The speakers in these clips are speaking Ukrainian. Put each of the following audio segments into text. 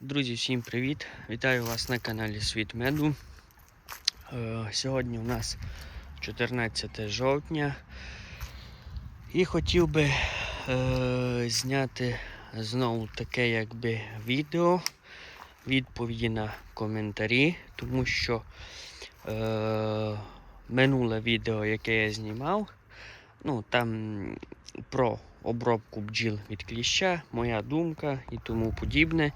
Друзі, всім привіт! Вітаю вас на каналі Світ Меду. Е, Сьогодні у нас 14 жовтня. І хотів би е, зняти знову таке якби відео, відповіді на коментарі, тому що е, минуле відео, яке я знімав, ну там про обробку бджіл від кліща, моя думка і тому подібне.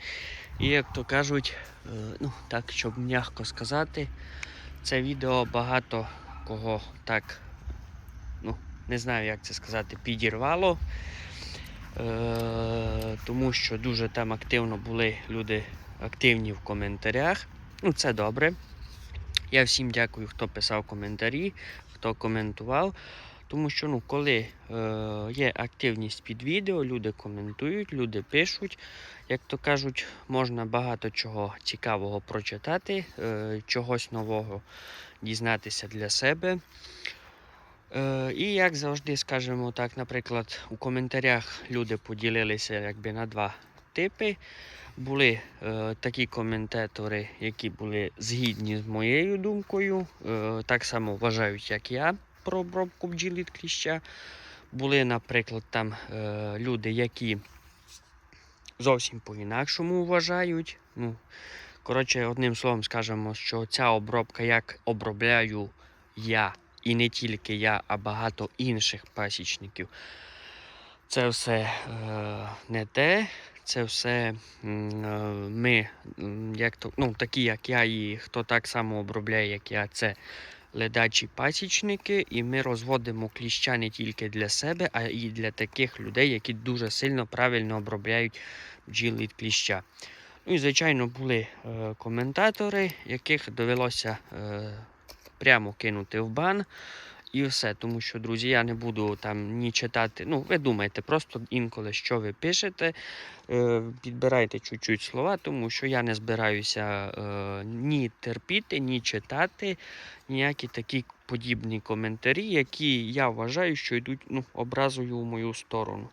І як то кажуть, е, ну так, щоб м'яко сказати, це відео багато кого так, ну, не знаю, як це сказати, підірвало. Е, тому що дуже там активно були люди активні в коментарях. Ну, це добре. Я всім дякую, хто писав коментарі, хто коментував. Тому що ну, коли е, є активність під відео, люди коментують, люди пишуть. Як то кажуть, можна багато чого цікавого прочитати, е, чогось нового дізнатися для себе. Е, і як завжди, скажімо так, наприклад, у коментарях люди поділилися якби на два типи. Були е, такі коментатори, які були згідні з моєю думкою, е, так само вважають, як я про обробку бджіл кліща. Були, наприклад, там е, люди, які зовсім по-інакшому вважають. Ну, коротше, одним словом скажемо, що ця обробка, як обробляю я, і не тільки я, а багато інших пасічників, це все е, не те. Це все е, ми, як то, ну, такі як я, і хто так само обробляє, як я, це ледачі пасічники, і ми розводимо кліща не тільки для себе, а і для таких людей, які дуже сильно правильно обробляють бджіл від кліща. Ну і, звичайно, були е, коментатори, яких довелося е, прямо кинути в бан. І все, тому що, друзі, я не буду там ні читати. Ну, ви думаєте, просто інколи що ви пишете, підбирайте чуть-чуть слова, тому що я не збираюся е, ні терпіти, ні читати ніякі такі подібні коментарі, які я вважаю, що йдуть ну, образою в мою сторону.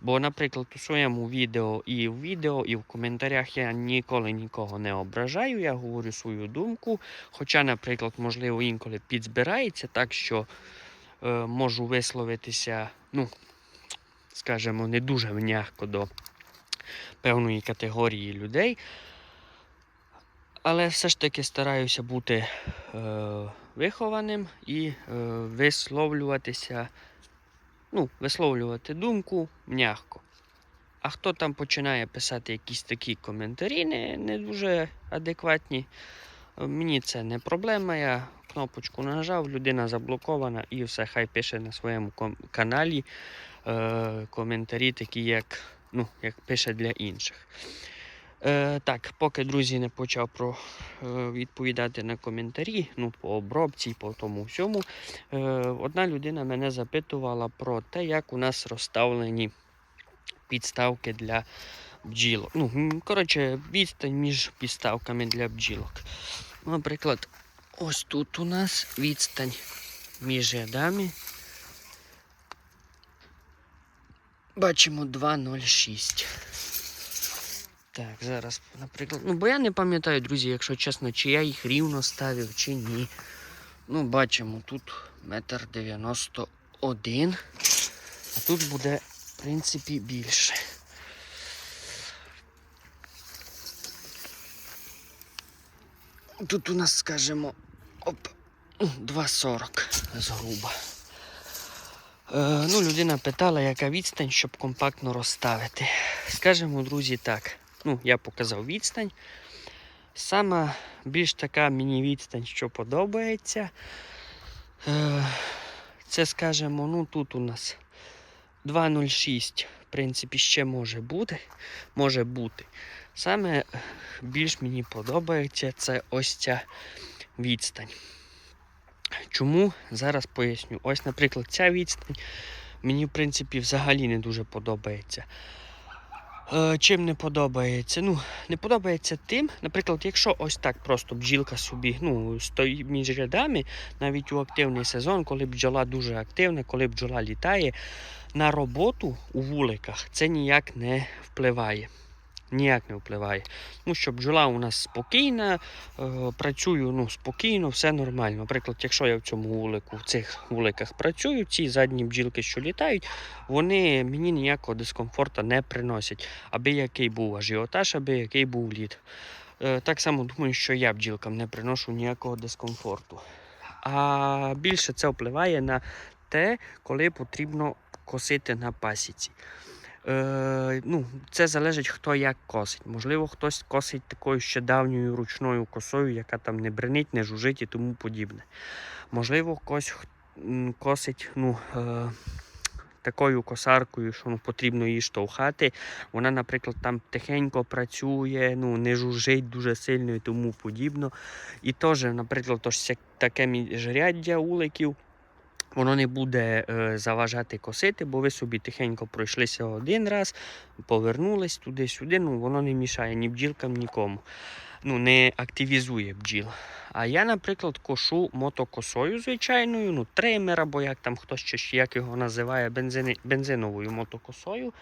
Бо, наприклад, у своєму відео і в відео, і в коментарях я ніколи нікого не ображаю, я говорю свою думку. Хоча, наприклад, можливо, інколи підзбирається так, що е, можу висловитися, ну, скажімо, не дуже м'яко до певної категорії людей. Але все ж таки стараюся бути е, вихованим і е, висловлюватися, ну, висловлювати думку м'яко. А хто там починає писати якісь такі коментарі, не, не дуже адекватні, е, мені це не проблема. Я кнопочку нажав, людина заблокована і все, хай пише на своєму каналі е, коментарі, такі, як, ну, як пише для інших. Е, так, поки друзі не почав про е, відповідати на коментарі, ну, по обробці, по тому всьому. Е, одна людина мене запитувала про те, як у нас розставлені підставки для бджілок. Ну, коротше, відстань між підставками для бджілок. Наприклад, ось тут у нас відстань між рядами. Бачимо 2,06. Так, зараз, наприклад. Ну, бо я не пам'ятаю, друзі, якщо чесно, чи я їх рівно ставив, чи ні. Ну, бачимо, тут метр дев'яносто один. А тут буде, в принципі, більше. Тут у нас, скажімо, оп, 2,40 згруба. Е, ну, людина питала, яка відстань, щоб компактно розставити. Скажемо, друзі, так. Ну, я показав відстань. Сама більш така мені відстань, що подобається. Е, це, скажемо, ну тут у нас 2,06, в принципі, ще може бути. Може бути. Саме більш мені подобається це ось ця відстань. Чому? Зараз поясню. Ось, наприклад, ця відстань мені, в принципі, взагалі не дуже подобається. Е, чим не подобається? Ну, не подобається тим, наприклад, якщо ось так просто бджілка собі ну, стоїть між рядами, навіть у активний сезон, коли бджола дуже активна, коли бджола літає, на роботу у вуликах це ніяк не впливає. Ніяк не впливає. Тому що бджола у нас спокійна, е, працюю ну, спокійно, все нормально. Наприклад, якщо я в цьому вулику, в цих вуликах працюю, ці задні бджілки, що літають, вони мені ніякого дискомфорту не приносять. Аби який був ажіотаж, аби який був лід. Е, Так само думаю, що я бджілкам не приношу ніякого дискомфорту. А більше це впливає на те, коли потрібно косити на пасіці. Е, ну, це залежить, хто як косить. Можливо, хтось косить такою ще давньою ручною косою, яка там не бренить, не жужить і тому подібне. Можливо, хтось косить ну, е, такою косаркою, що ну, потрібно її штовхати. Вона, наприклад, там тихенько працює, ну, не жужжить дуже сильно і тому подібно. І теж, наприклад, тож таке міжряддя уликів. Воно не буде е, заважати косити, бо ви собі тихенько пройшлися один раз, повернулись туди-сюди, ну воно не мішає ні бджілкам, нікому. Ну, не активізує бджіл. А я, наприклад, кошу мотокосою звичайною, ну, тример, або як там хтось ще як його називає, бензиновою мотокосою.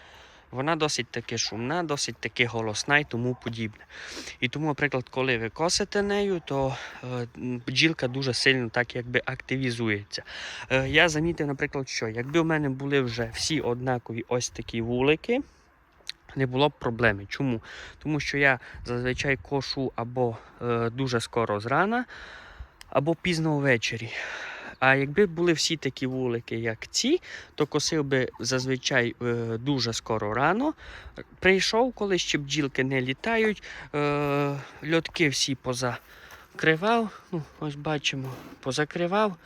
Вона досить таки шумна, досить таки голосна і тому подібне. І тому, наприклад, коли ви косите нею, то е, бджілка дуже сильно так якби активізується. Е, я замітив, наприклад, що якби в мене були вже всі однакові ось такі вулики, не було б проблеми. Чому? Тому що я зазвичай кошу або е, дуже скоро зрана, або пізно ввечері. А якби були всі такі вулики, як ці, то косив би зазвичай е, дуже скоро рано. Прийшов, коли ще бджілки не літають, е, льотки всі позакривав. Ну, ось бачимо, позакривав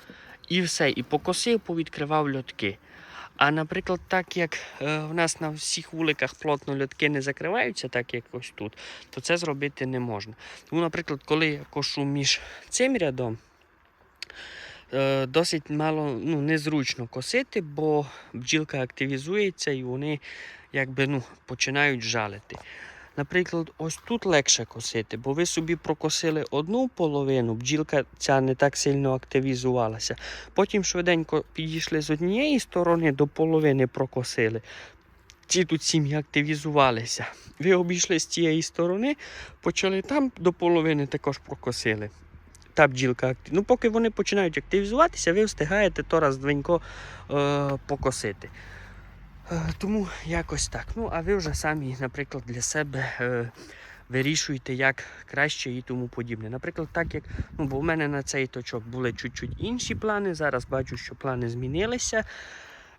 і все. І покосив, повідкривав льотки. А наприклад, так як е, в нас на всіх вуликах плотно льотки не закриваються, так як ось тут, то це зробити не можна. Тому, наприклад, коли я кошу між цим рядом, досить мало ну, незручно косити, бо бджілка активізується і вони якби, ну, починають жалити. Наприклад, ось тут легше косити, бо ви собі прокосили одну половину, бджілка ця не так сильно активізувалася. Потім швиденько підійшли з однієї сторони до половини прокосили. Ці тут сім'ї активізувалися. Ви обійшли з цієї сторони, почали там до половини також прокосили. Та бджілка. Ну, поки вони починають активізуватися, ви встигаєте то раз е- покосити. Е, Тому якось так. Ну, а ви вже самі, наприклад, для себе е, вирішуєте, як краще і тому подібне. Наприклад, так як ну, бо в мене на цей точок були чуть-чуть інші плани. Зараз бачу, що плани змінилися.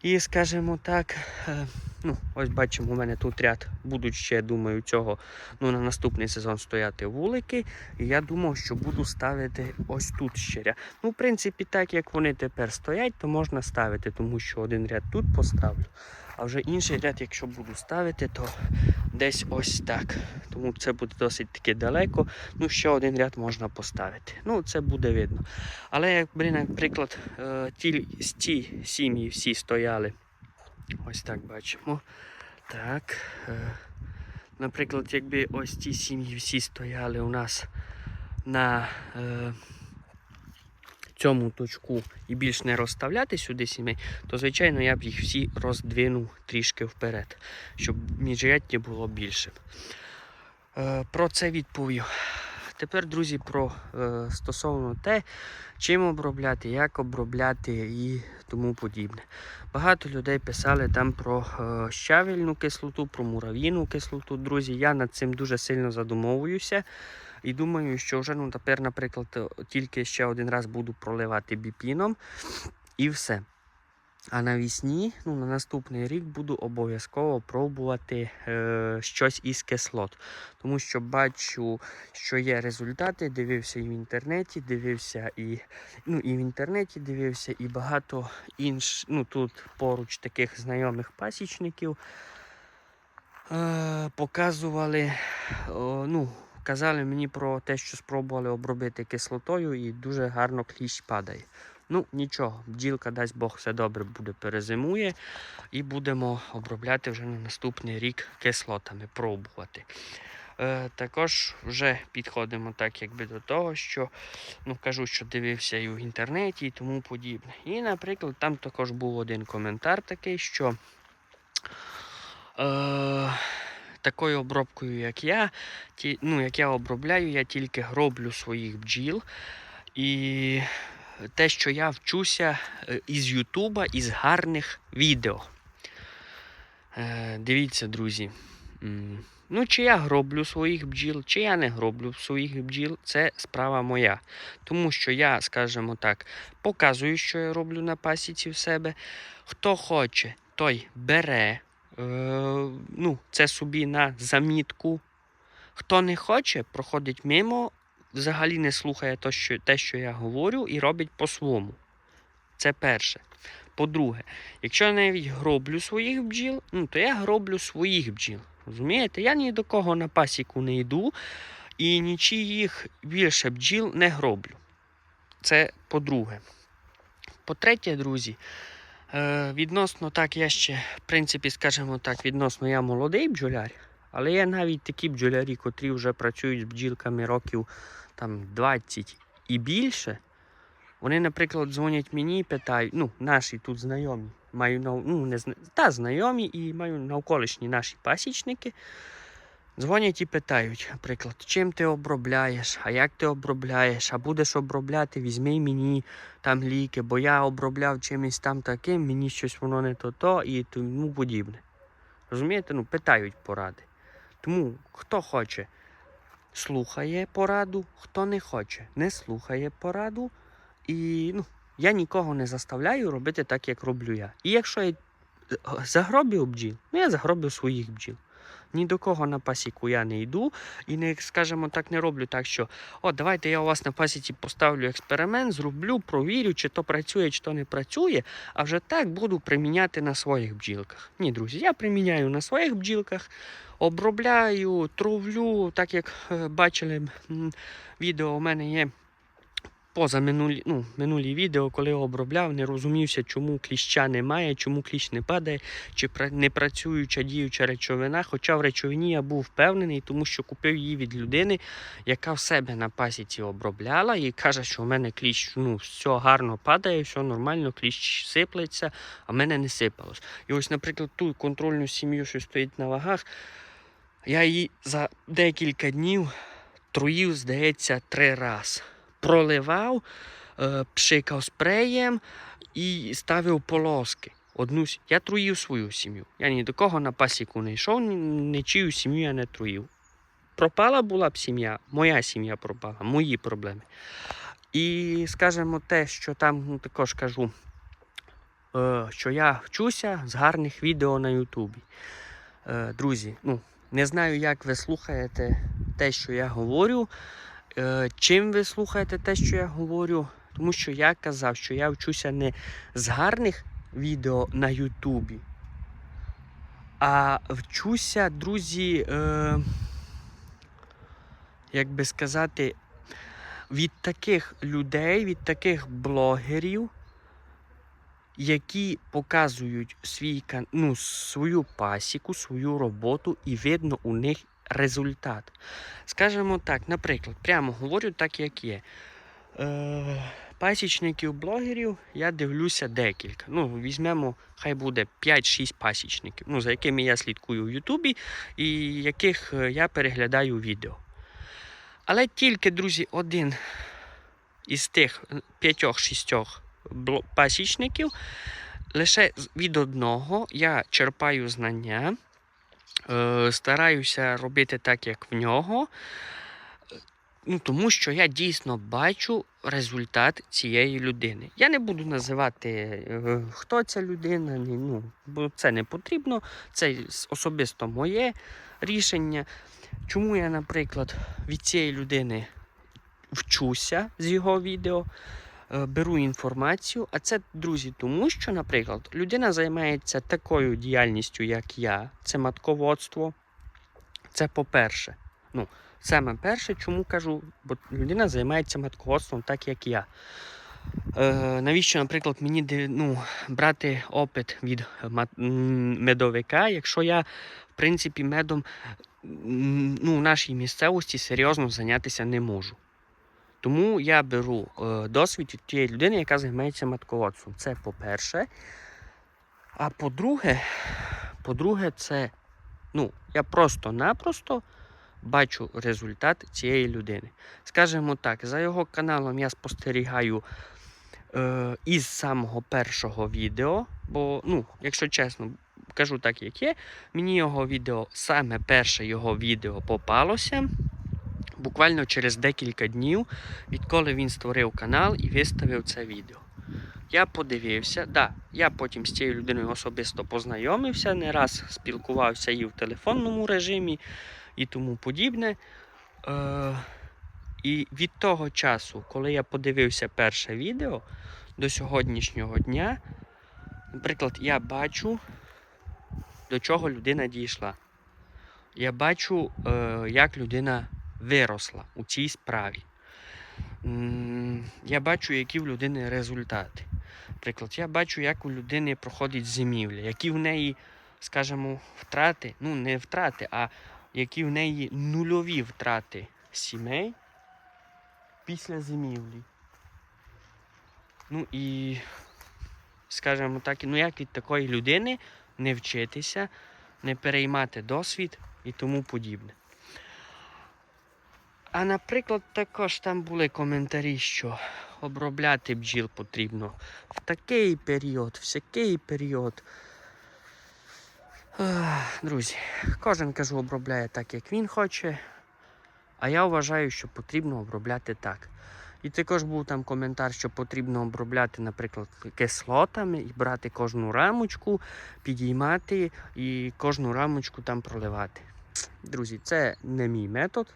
І, скажімо так, е, ну, ось бачимо, у мене тут ряд будуть ще, думаю, цього ну, на наступний сезон стояти вулики. І я думав, що буду ставити ось тут ще ряд. Ну, в принципі, так як вони тепер стоять, то можна ставити, тому що один ряд тут поставлю. А вже інший ряд, якщо буду ставити, то десь ось так. Тому це буде досить таки далеко. Ну, ще один ряд можна поставити. Ну, це буде видно. Але якби, наприклад, е, ті, ці сім'ї всі стояли. Ось так бачимо. Так. е, Наприклад, якби ось ці сім'ї всі стояли у нас на е, цьому точку і більш не розставляти сюди сімей, то звичайно я б їх всі роздвинув трішки вперед, щоб міжряддя було більше. Про це відповів. Тепер, друзі, про е, стосовно те, чим обробляти, як обробляти і тому подібне. Багато людей писали там про е, щавельну кислоту, про мурав'їну кислоту. Друзі, я над цим дуже сильно задумовуюся. І думаю, що вже ну, тепер, наприклад, е, тільки ще один раз буду проливати біпіном і все. А навісні, ну, на наступний рік буду обов'язково пробувати е, щось із кислот. Тому що бачу, що є результати. Дивився і в інтернеті, дивився і, ну, і в інтернеті дивився, і багато інш, ну, тут поруч таких знайомих пасічників е, показували, о, ну, казали мені про те, що спробували обробити кислотою, і дуже гарно кліщ падає. Ну, нічого, бджілка, дасть Бог, все добре буде, перезимує. І будемо обробляти вже на наступний рік кислотами, пробувати. Е, також вже підходимо так, якби до того, що ну, кажу, що дивився і в інтернеті і тому подібне. І, наприклад, там також був один коментар такий, що е, такою обробкою, як я, ті, ну, як я обробляю, я тільки гроблю своїх бджіл. І те, що я вчуся е, із Ютуба, із гарних відео. Е, дивіться, друзі. Ну, чи я гроблю своїх бджіл, чи я не гроблю своїх бджіл, це справа моя. Тому що я, скажімо так, показую, що я роблю на пасіці в себе. Хто хоче, той бере. Е, ну, це собі на замітку. Хто не хоче, проходить мимо, взагалі не слухає те, що, те, що я говорю, і робить по-своєму. Це перше. По-друге, якщо я навіть гроблю своїх бджіл, ну, то я гроблю своїх бджіл. Розумієте? Я ні до кого на пасіку не йду і нічиїх більше бджіл не гроблю. Це по-друге. По-третє, друзі, е, відносно так, я ще, в принципі, скажімо так, відносно я молодий бджоляр, але є навіть такі бджолярі, котрі вже працюють з бджілками років там, 20 і більше. Вони, наприклад, дзвонять мені і питають, ну, наші тут знайомі, маю ну, не та знайомі і маю навколишні наші пасічники. Дзвонять і питають, наприклад, чим ти обробляєш, а як ти обробляєш, а будеш обробляти, візьми мені там ліки, бо я обробляв чимось там таким, мені щось воно не то-то і тому подібне. Розумієте? Ну, питають поради. Тому хто хоче, слухає пораду, хто не хоче, не слухає пораду. І ну, я нікого не заставляю робити так, як роблю я. І якщо я е, загробив бджіл, ну я загробив своїх бджіл. Ні до кого на пасіку я не йду і не, скажімо так, не роблю так, що о, давайте я у вас на пасіці поставлю експеримент, зроблю, провірю, чи то працює, чи то не працює, а вже так буду приміняти на своїх бджілках. Ні, друзі, я приміняю на своїх бджілках, обробляю, тровлю, так як е, бачили, відео у мене є поза минулі, ну, минулі відео, коли обробляв, не розумівся, чому кліща немає, чому кліщ не падає, чи не працююча діюча речовина. Хоча в речовині я був впевнений, тому що купив її від людини, яка в себе на пасіці обробляла і каже, що в мене кліщ ну, все гарно падає, все нормально, кліщ сиплеться, а в мене не сипалось. І ось, наприклад, ту контрольну сім'ю, що стоїть на вагах, я її за декілька днів труїв, здається, три рази проливав, е, пшикав спреєм і ставив полоски. Одну, я труїв свою сім'ю. Я ні до кого на пасіку не йшов, нічию сім'ю я не труїв. Пропала була б сім'я, моя сім'я пропала, мої проблеми. І скажімо те, що там ну, також кажу, е, що я вчуся з гарних відео на Ютубі. Е, друзі, ну, не знаю, як ви слухаєте те, що я говорю. Е, чим ви слухаєте те, що я говорю? Тому що я казав, що я вчуся не з гарних відео на Ютубі, а вчуся, друзі, е, як би сказати, від таких людей, від таких блогерів, які показують свій, ну, свою пасіку, свою роботу, і видно у них результат. Скажімо так, наприклад, прямо говорю так, як є. Е, пасічників блогерів я дивлюся декілька. Ну, візьмемо, хай буде 5-6 пасічників, ну, за якими я слідкую в Ютубі і яких е, я переглядаю відео. Але тільки, друзі, один із тих е, п'ятьох-шістьох бло- пасічників, лише від одного я черпаю знання, е, стараюся робити так, як в нього. Ну, тому що я дійсно бачу результат цієї людини. Я не буду називати, е, хто ця людина, ну, бо це не потрібно. Це особисто моє рішення. Чому я, наприклад, від цієї людини вчуся з його відео, е, беру інформацію. А це, друзі, тому що, наприклад, людина займається такою діяльністю, як я, це матководство. Це по-перше. Ну, Саме перше, чому кажу, бо людина займається матководством так, як я. Е, навіщо, наприклад, мені ну, брати опит від медовика, якщо я, в принципі, медом ну, в нашій місцевості серйозно зайнятися не можу. Тому я беру е, досвід від тієї людини, яка займається матководством. Це по-перше. А по-друге, по-друге, це Ну, я просто-напросто бачу результат цієї людини. Скажімо так, за його каналом я спостерігаю е, із самого першого відео. Бо, ну, якщо чесно, кажу так, як є, мені його відео, саме перше його відео попалося. Буквально через декілька днів, відколи він створив канал і виставив це відео. Я подивився, да, я потім з цією людиною особисто познайомився, не раз спілкувався і в телефонному режимі, і тому подібне. Е, і від того часу, коли я подивився перше відео до сьогоднішнього дня, наприклад, я бачу, до чого людина дійшла. Я бачу, е, як людина виросла у цій справі. Я бачу, які в людини результати. Наприклад, я бачу, як у людини проходить зимівля, які в неї, скажімо, втрати, ну не втрати, а які в неї нульові втрати сімей після зимівлі. Ну і, скажімо так, ну як від такої людини не вчитися, не переймати досвід і тому подібне. А наприклад, також там були коментарі, що обробляти бджіл потрібно в такий період, в сякий період. Друзі, кожен кажу, обробляє так, як він хоче. А я вважаю, що потрібно обробляти так. І також був там коментар, що потрібно обробляти, наприклад, кислотами і брати кожну рамочку, підіймати і кожну рамочку там проливати. Друзі, це не мій метод.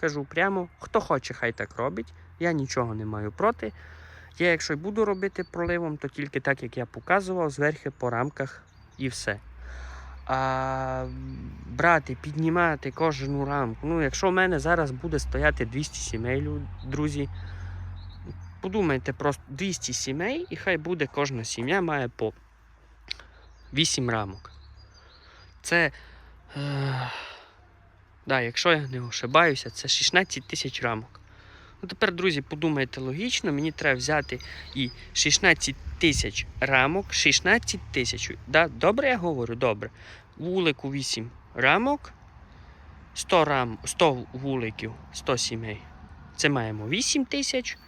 Кажу прямо, хто хоче, хай так робить. Я нічого не маю проти. Я, якщо буду робити проливом, то тільки так, як я показував, зверху по рамках і все. А брати, піднімати кожну рамку. Ну, якщо в мене зараз буде стояти 200 сімей, друзі, подумайте просто 200 сімей, і хай буде кожна сім'я має по 8 рамок. Це. Е- Да, якщо я не ошибаюся, це 16 тисяч рамок. Ну тепер, друзі, подумайте логічно, мені треба взяти і 16 тисяч рамок, 16 тисяч. Да, добре я говорю? Добре. Вулику 8 рамок, 100 рам, 100 вуликів, 100 сімей. Це маємо 8 тисяч.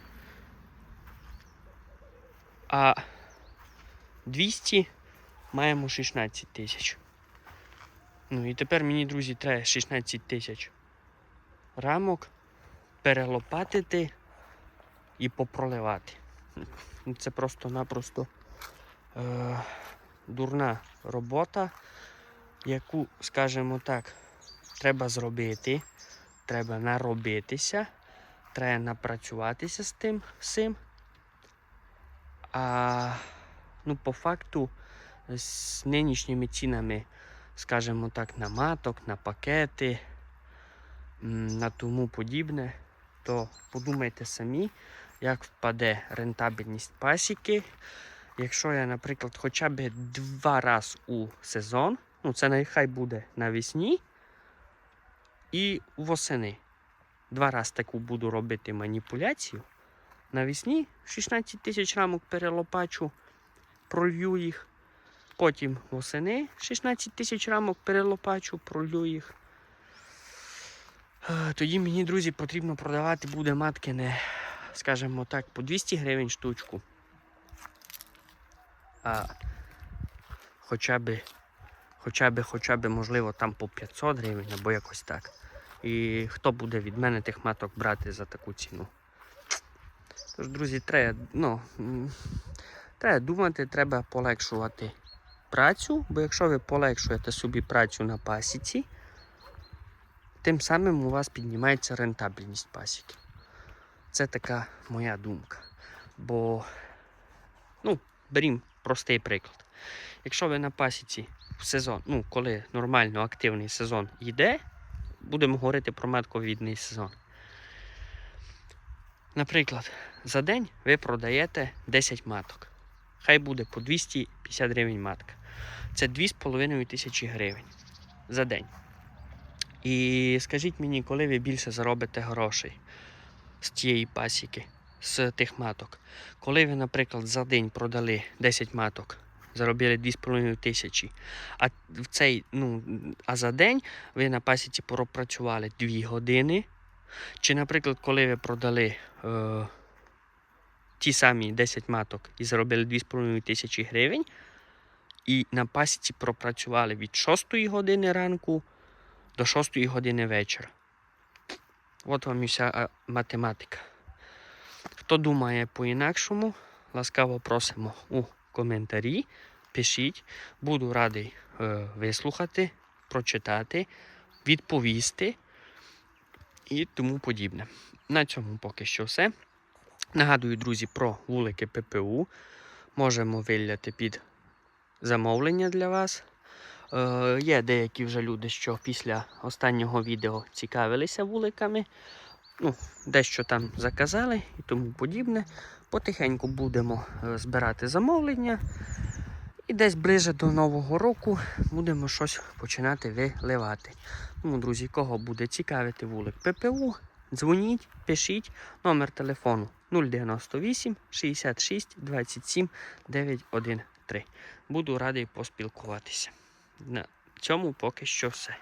А 200 маємо 16 тисяч. Ну і тепер мені, друзі, треба 16 тисяч рамок перелопатити і попроливати. Ну, Це просто-напросто е, дурна робота, яку, скажімо так, треба зробити, треба наробитися, треба напрацюватися з тим всім. А ну, по факту, з нинішніми цінами скажімо так, на маток, на пакети, на тому подібне, то подумайте самі, як впаде рентабельність пасіки. Якщо я, наприклад, хоча б два рази у сезон, ну це нехай буде навесні і восени. Два рази таку буду робити маніпуляцію. Навесні 16 тисяч рамок перелопачу, пролью їх. Потім восени 16 тисяч рамок перелопачу, пролю їх. Е, Тоді мені, друзі, потрібно продавати буде матки не, скажімо так, по 200 гривень штучку. А хоча б, хоча б, хоча б, можливо, там по 500 гривень або якось так. І хто буде від мене тих маток брати за таку ціну? Тож, друзі, треба, ну, треба думати, треба полегшувати працю, бо якщо ви полегшуєте собі працю на пасіці, тим самим у вас піднімається рентабельність пасіки. Це така моя думка. Бо, ну, берімо простий приклад. Якщо ви на пасіці в сезон, ну, коли нормально активний сезон йде, будемо говорити про матковідний сезон. Наприклад, за день ви продаєте 10 маток. Хай буде по 250 гривень матка. Це 2,5 тисячі гривень за день. І скажіть мені, коли ви більше заробите грошей з тієї пасіки, з тих маток. Коли ви, наприклад, за день продали 10 маток заробили 2,5 тисячі. А в цей, ну, а за день ви на пасіці пропрацювали 2 години. Чи, наприклад, коли ви продали е, ті самі 10 маток і заробили 2,5 тисячі гривень, і на пасіці пропрацювали від 6 години ранку до 6 години вечора. От вам і вся математика. Хто думає по-інакшому, ласкаво просимо у коментарі. Пишіть, буду радий е, вислухати, прочитати, відповісти і тому подібне. На цьому поки що все. Нагадую, друзі, про вулики ППУ. Можемо виляти під замовлення для вас. Е, є деякі вже люди, що після останнього відео цікавилися вуликами. Ну, дещо там заказали і тому подібне. Потихеньку будемо е, збирати замовлення. І десь ближе до Нового року будемо щось починати виливати. Тому, друззі, кого буде цікавити вулик ППУ, дзвоніть, пишіть номер телефону 098 66 27 913. Буду радий поспілкуватися. На цьому поки що все.